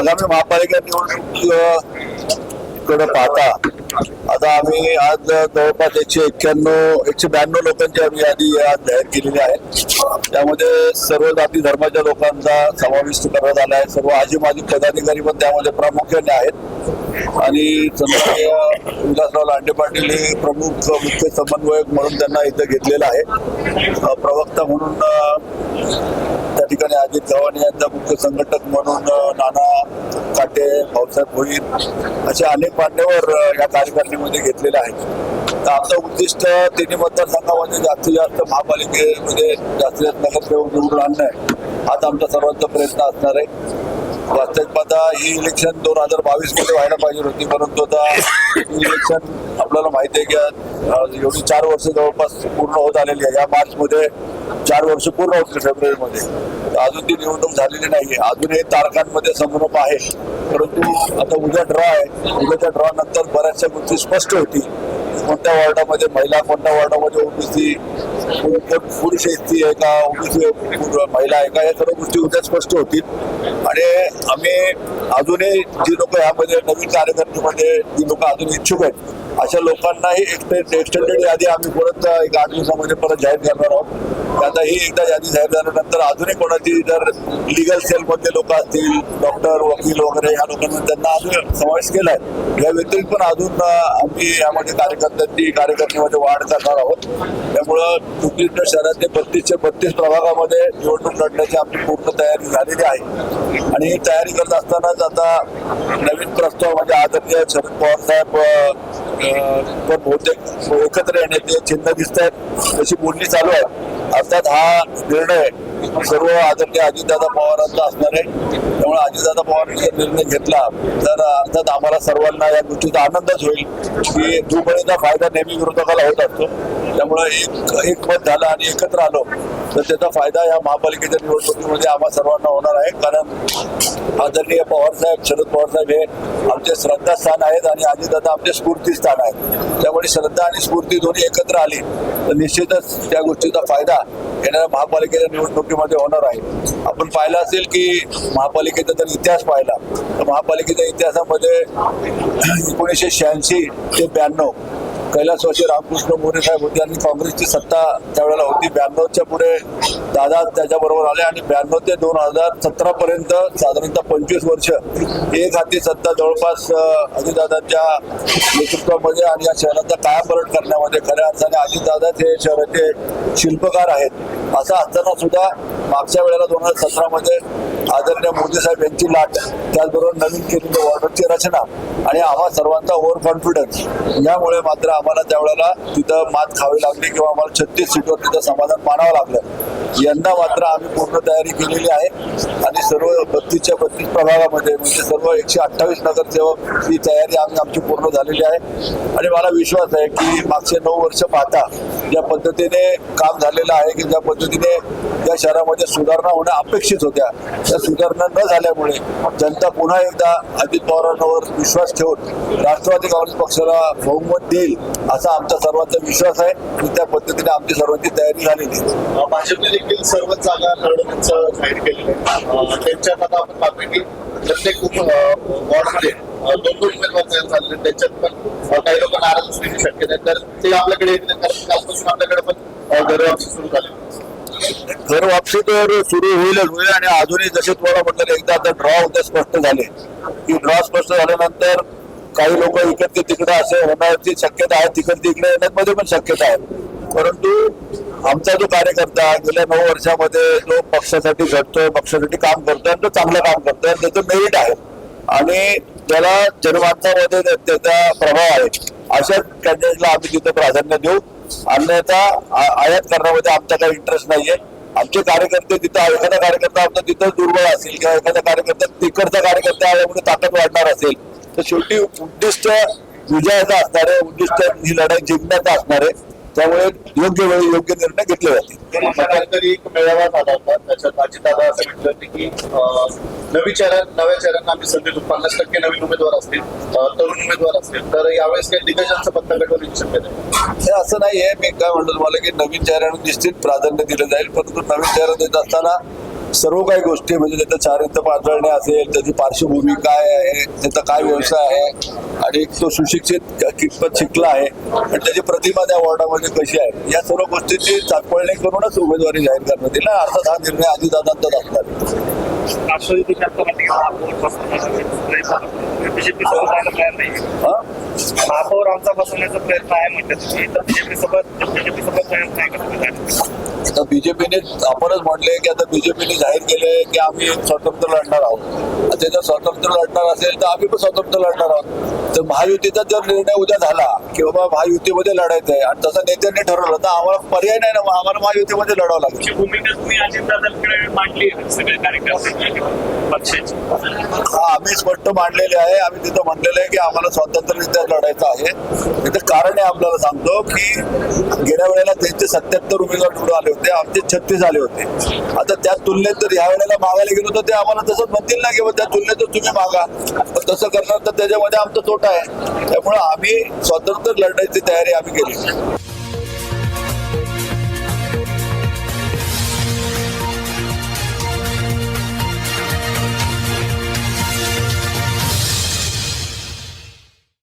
आगामी महापालिका निवडणूककडे पाहता आता आम्ही आज जवळपास एकशे एक्क्याण्णव एकशे ब्याण्णव लोकांची आम्ही यादी आज जाहीर केलेली आहे. त्यामध्ये सर्व जाती धर्माच्या लोकांचा समाविष्ट करण्यात आला आहे. सर्व आजी माजी पदाधिकारी पण त्यामध्ये प्रामुख्याने आहेत. आणि सन्माननीय विलासराव लांडे पाटील हे प्रमुख मुख्य समन्वयक म्हणून त्यांना इथं घेतलेलं आहे. प्रवक्ता म्हणून त्या ठिकाणी अजित चव्हाण यांचा मुख्य संघटक म्हणून नाना काटे भाऊसाहेब भोईर असे अनेक पांडेवर या कार्यकारिणीमध्ये घेतलेला आहे. तर आमचं उद्दिष्ट तिन्ही मतदारसंघामध्ये जास्तीत जास्त महापालिकेमध्ये जास्तीत जास्त नगरसेवक निवडून आणणं आहे. हाच आमचा सर्वांचा प्रयत्न असणार आहे. वास्तविक पदा ही इलेक्शन दोन हजार बावीसमध्ये व्हायला पाहिजे होती परंतु आता इलेक्शन आपल्याला माहिती आहे की एवढी चार वर्ष जवळपास पूर्ण होत आलेली आहे. या मार्च मध्ये चार वर्ष पूर्ण होतील फेब्रुवारीमध्ये. तर अजून ती निवडणूक झालेली नाहीये. अजूनही तारखांमध्ये संभ्रम आहे. परंतु आता उद्या ड्रॉ आहे. उद्याच्या ड्रॉ नंतर बऱ्याचशा गोष्टी स्पष्ट होतील. कोणत्या वॉर्डामध्ये महिला कोणत्या वॉर्डामध्ये ओबीसी पुरुष एसटी आहे का ओबीसी महिला आहे का या सर्व गोष्टी उद्या स्पष्ट होतील. आणि आम्ही अजूनही जी लोक यामध्ये नवीन कार्यकर्त्यामध्ये जी लोक अजून इच्छुक आहेत अशा लोकांनाही एक्सटेंडेड यादी आम्ही परत एक आठ दिवसामध्ये परत जाहीर करणार आहोत. आता ही एकदा यादी जाहीर झाल्यानंतर अजूनही कोणाची जर लिगल सेलमधले लोक असतील डॉक्टर वकील वगैरे या लोकांना त्यांना अजून समावेश केलाय. या व्यतिरिक्त पण अजून आम्ही यामध्ये कार्यकर्त्यांची कार्यकर्त्यामध्ये वाढ करणार आहोत. त्यामुळं उद्दिष्ट शहरातले बत्तीसशे बत्तीस प्रभागामध्ये निवडणूक लढण्याची आमची पूर्ण तयारी झालेली आहे. आणि ही तयारी करत असतानाच आता नवीन प्रस्ताव म्हणजे आदरणीय शरद पवार साहेब पण बहुतेक एकत्र येण्याचे चिन्ह दिसत आहेत तशी बोलणी चालू आहे. अर्थात हा निर्णय सर्व आदरणीय अजितदादा पवारांचा असणार आहे. त्यामुळे अजितदादा पवारांनी जर निर्णय घेतला तर अर्थात आम्हाला सर्वांना या गोष्टीचा आनंदच होईल की दुबळीचा फायदा नेहमी विरोधकाला होत असतो त्यामुळे एक एक मत झालं आणि एकत्र आलो तर त्याचा फायदा या महापालिकेच्या निवडणुकीमध्ये आम्हा सर्वांना होणार आहे. कारण आदरणीय पवारसाहेब शरद पवारसाहेब हे आमचे श्रद्धास्थान आहेत आणि अजितदादा आमचे स्फूर्तीस्थान आहेत. त्यामुळे श्रद्धा आणि स्फूर्ती दोन्ही एकत्र आली तर निश्चितच त्या गोष्टीचा फायदा येणाऱ्या महापालिकेच्या निवडणुकीमध्ये होणार आहे. आपण पाहिलं असेल की महापालिकेचा जर इतिहास पाहिला तर महापालिकेच्या इतिहासामध्ये एकोणीसशे शहाऐंशी ते ब्याण्णव कैलासवासी रामकृष्ण मोरे साहेब होते आणि काँग्रेसची सत्ता त्यावेळेला होती. ब्याण्णवच्या पुढे दादा त्याच्याबरोबर आले आणि ब्याण्णव ते दोन हजार सतरा पर्यंत साधारणतः पंचवीस वर्ष एक हाती सत्ता जवळपास अं, अजितदादांच्या नेतृत्वामध्ये आणि या शहराचा कायापलट करण्यामध्ये खऱ्या अर्थाने अजितदादाच हे शहराचे शिल्पकार आहेत. असं असताना सुद्धा मागच्या वेळेला दोन हजार सतरामध्ये आदरणीय मोदी साहेब यांची लाट त्याचबरोबर नवीन केलेली वॉर्डरची रचना आणि आम्हा सर्वांचा ओव्हर कॉन्फिडन्स यामुळे मात्र आम्हाला त्यावेळेला तिथं मात खावी लागली किंवा आम्हाला छत्तीस सीटवर तिथं समाधान मानावं लागलं. यंदा मात्र आम्ही पूर्ण तयारी केलेली आहे आणि सर्व बत्तीसच्या बत्तीस प्रभागामध्ये म्हणजे सर्व एकशे अठ्ठावीस नगरसेवक ही तयारी आम्ही आमची पूर्ण झालेली आहे. आणि मला विश्वास आहे की मागचे नऊ वर्ष पाहता ज्या पद्धतीने काम झालेलं आहे की ज्या पद्धतीने या शहरामध्ये सुधारणा होणं अपेक्षित होत्या त्या स्वीकारणं न झाल्यामुळे जनता पुन्हा एकदा अजित पवारांवर विश्वास ठेवून राष्ट्रवादी काँग्रेस पक्षाला बहुमत देईल असा आमचा सर्वांचा विश्वास आहे. आणि त्या पद्धतीने आमची सर्वांची तयारी झालेली आहे. भाजपने देखील सर्व जागा लढवण्याचं जाहीर केलेलं आहे. अं, आता आपण पाहतोय की प्रत्येक वॉर्डमध्ये दोन दोन उमेदवार तयार झालेले त्याच्यात पण काही लोक नाराज असण्याची शक्यता आहे तर ते आपल्याकडे येतील. कारण कालपासून आपल्याकडे पण अं, सुरू झाली. घर वापसी तर सुरू होईलच होईल आणि अजूनही जसे तुम्हाला म्हटलं एकदा आता ड्रॉ होते स्पष्ट झाले. की ड्रॉ स्पष्ट झाल्यानंतर काही लोक इकडचे तिकडे असे होण्याची शक्यता आहे तिकडे इकडे येण्यामध्ये पण शक्यता आहे. परंतु आमचा जो कार्यकर्ता गेल्या नऊ वर्षामध्ये जो पक्षासाठी झटतोय पक्षासाठी काम करतोय आणि तो चांगलं काम करतोय आणि त्याचं मेरिट आहे. आणि त्याला जनमानसामध्ये त्याचा प्रभाव आहे. अशाच कॅन्डिडेटला आम्ही तिथं प्राधान्य देऊ. अन्यथा आयात करण्यामध्ये आमचा काही इंटरेस्ट नाहीये. आमचे कार्यकर्ते तिथं एखादा कार्यकर्ता आमचा तिथं दुर्बळ असेल किंवा एखादा कार्यकर्ता तिकडचा कार्यकर्ता आल्यामुळे ताकद वाढणार असेल तर शेवटी उद्दिष्ट विजयाचं असणार आहे. उद्दिष्ट ही लढाई जिंकण्याचं असणार आहे. त्यामुळे योग्य वेळी योग्य निर्णय घेतले जातील. एक मेळावा झाला होता. त्याच्यात अजितदादा असं म्हटलं होतं की अं, नवी चेहरा नव्या चेहऱ्यांना आम्ही संधी देऊ. पन्नास टक्के नवीन उमेदवार असतील तरुण उमेदवार असतील. तर यावेळेस काही दिग्गजांचं पत्ता गटवण्याची शक्यता आहे. हे असं नाहीये. मी काय म्हणतो तुम्हाला की नवीन चेहऱ्यानं निश्चित प्राधान्य दिलं जाईल. परंतु नवीन चेहरा देत असताना सर्व काही गोष्टी म्हणजे त्याचं चारित्र्य पातळणे असेल त्याची पार्श्वभूमी काय आहे त्याचा काय व्यवसाय आहे आणि तो सुशिक्षित कितपत शिकला आहे आणि त्याची प्रतिमा त्या वॉर्डामध्ये कशी आहे या सर्व गोष्टीची चाचपळणी करूनच उमेदवारी जाहीर करण्यात येईल. अर्थात हा निर्णय नाही हा? महापौर आमचा बसवण्याचा प्रयत्न आहे म्हणतात. तुम्ही तर बीजेपीने आपणच म्हटले की आता बीजेपीने जाहीर केले की आम्ही स्वतंत्र लढणार आहोत. आता जर स्वतंत्र लढणार असेल तर आम्ही पण स्वतंत्र लढणार आहोत. तर महायुतीचा जर निर्णय उद्या झाला की बाबा महायुतीमध्ये लढायचं आहे आणि तसं नेत्यांनी ठरवलं तर आम्हाला पर्याय नाही ना आम्हाला महायुतीमध्ये लढावं लागेल. हा आम्ही स्पष्ट मांडलेले आहे. आम्ही तिथं म्हणलेलं आहे की आम्हाला स्वतंत्ररित्या लढायचं आहे. तिथं कारण आहे आपल्याला सांगतो की गेल्या वेळेला त्यांचे सत्याहत्तर उमेदवार निवडून आले होते. ते आमचे छत्तीस आले होते. आता त्या तुलनेत जर ह्या वेळेला मागायला गेलो तर ते आम्हाला तसंच म्हणतील ना की त्या तुलनेत तुम्ही मागा. पण तसं करणार तर त्याच्यामध्ये आमचा तोटा आहे. त्यामुळे आम्ही स्वतंत्र लढण्याची तयारी आम्ही केली.